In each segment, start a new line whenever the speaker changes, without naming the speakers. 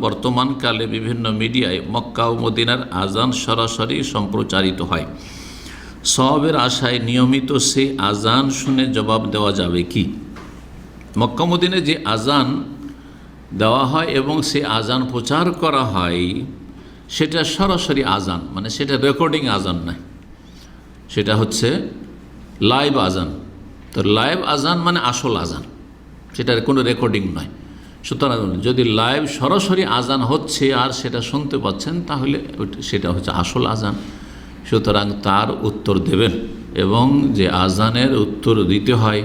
বর্তমানকালে বিভিন্ন মিডিয়ায় মক্কা ও মদিনার আজান সরাসরি সম্প্রচারিত হয়। সবের আশায় নিয়মিত সে আজান শুনে জবাব দেওয়া যাবে কি? মক্কা মদিনে যে আজান দেওয়া হয় এবং সে আজান প্রচার করা হয়, সেটা সরাসরি আজান মানে সেটা রেকর্ডিং আজান নয়। সেটা হচ্ছে লাইভ আজান তো লাইভ আজান মানে আসল আজান সেটার কোনো রেকর্ডিং নয়। সুতরাং যদি লাইভ সরাসরি আজান হচ্ছে আর সেটা শুনতে পাচ্ছেন, তাহলে সেটা হচ্ছে আসল আজান। সুতরাং তার উত্তর দেবেন এবং যে আজানের উত্তর দিতে হয়,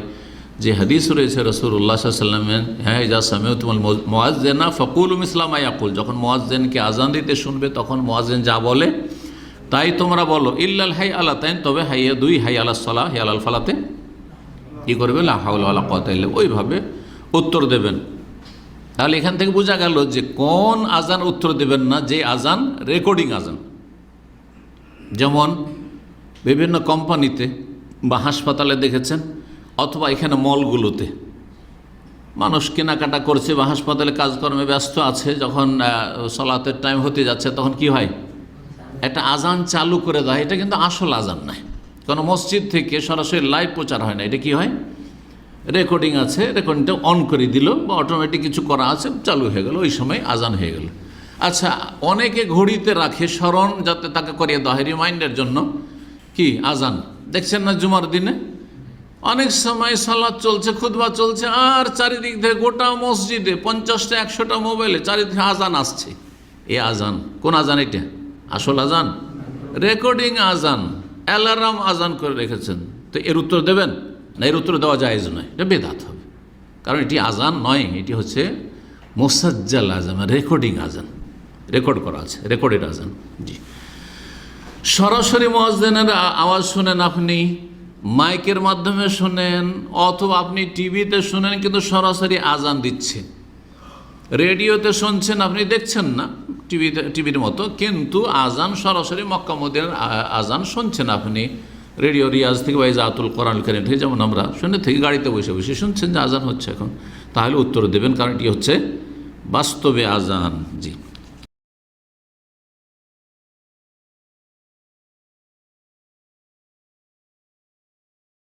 যে হাদিস রয়েছে রসুল্লাহ সাল্লামের হ্যাঁ যা সামেও তোমার মোয়াজ্জেনা ফকুল ইসলাম আয়াকুল যখন মোয়াজ্জেনকে আজান দিতে শুনবে, তখন মোয়াজ্জেন যা বলে, তাই তোমরা বলো, ইল্লাল হাই আল্লাহ তাইন। তবে হাইয়া দুই, হাই আল্লাহ সাল্লাহ হাই আল ফালাতে। কী করবে? লাহাউল আল্লাহ কতাইলে ওইভাবে উত্তর দেবেন। তাহলে এখান থেকে বোঝা গেল যে কোন আজান উত্তর দেবেন না, যে আজান রেকর্ডিং আজান। যেমন বিভিন্ন কোম্পানিতে বা হাসপাতালে দেখেছেন, অথবা এখানে মলগুলোতে। মানুষ কেনাকাটা করছে বা হাসপাতালে কাজকর্মে ব্যস্ত আছে, যখন সলাতের টাইম হতে যাচ্ছে, তখন কি হয়? একটা আজান চালু করে দেয়। এটা কিন্তু আসল আজান নয়। কোনো মসজিদ থেকে সরাসরি লাইভ প্রচার হয় না। এটা কি হয়? রেকর্ডিং আছে রেকর্ডিংটা অন করে দিল, বা অটোমেটিক কিছু করা আছে, চালু হয়ে গেল, ওই সময় আজান হয়ে গেল। আচ্ছা অনেকে ঘড়িতে রাখে স্মরণ যাতে তাকে করিয়ে দেওয়া রিমাইন্ডের জন্য। কি? আজান। দেখছেন না জুমার দিনে? অনেক সময় সালাদ চলছে খুদবা চলছে, আর চারিদিক থেকে গোটা মসজিদে পঞ্চাশটা, একশোটা মোবাইলে চারিদিকে আজান আসছে। এ আজান, কোন আজান এটা? আসল আজান? রেকর্ডিং আজান অ্যালার্ম আজান করে রেখেছেন। তো এর উত্তর দেবেন? না, এর উত্তর দেওয়া যায় নয়। এটা বেদাত হবে। কারণ এটি আজান নয়, এটি হচ্ছে মোসাজ্জাল আজান রেকর্ডিং আজান। রেকর্ড করা আছে রেকর্ডেড আজান। জি। সরাসরি মহাজদের আওয়াজ শুনেন আপনি, মাইকের মাধ্যমে শোনেন, অথবা আপনি টিভিতে শুনেন, কিন্তু সরাসরি আজান দিচ্ছে। রেডিওতে শুনছেন, আপনি দেখছেন না টিভিতে, টিভির মতো, কিন্তু আজান সরাসরি মক্কা মদিনার আজান শুনছেন আপনি। রেডিও রিয়াজ থেকে বা জাতুল কোরআন কারিম থেকে, যেমন আমরা শুনে থেকে, গাড়িতে বসে বসে শুনছেন যে আজান হচ্ছে এখন। তাহলে উত্তর দেবেন, কারণ এটি হচ্ছে বাস্তবে আজান। জি।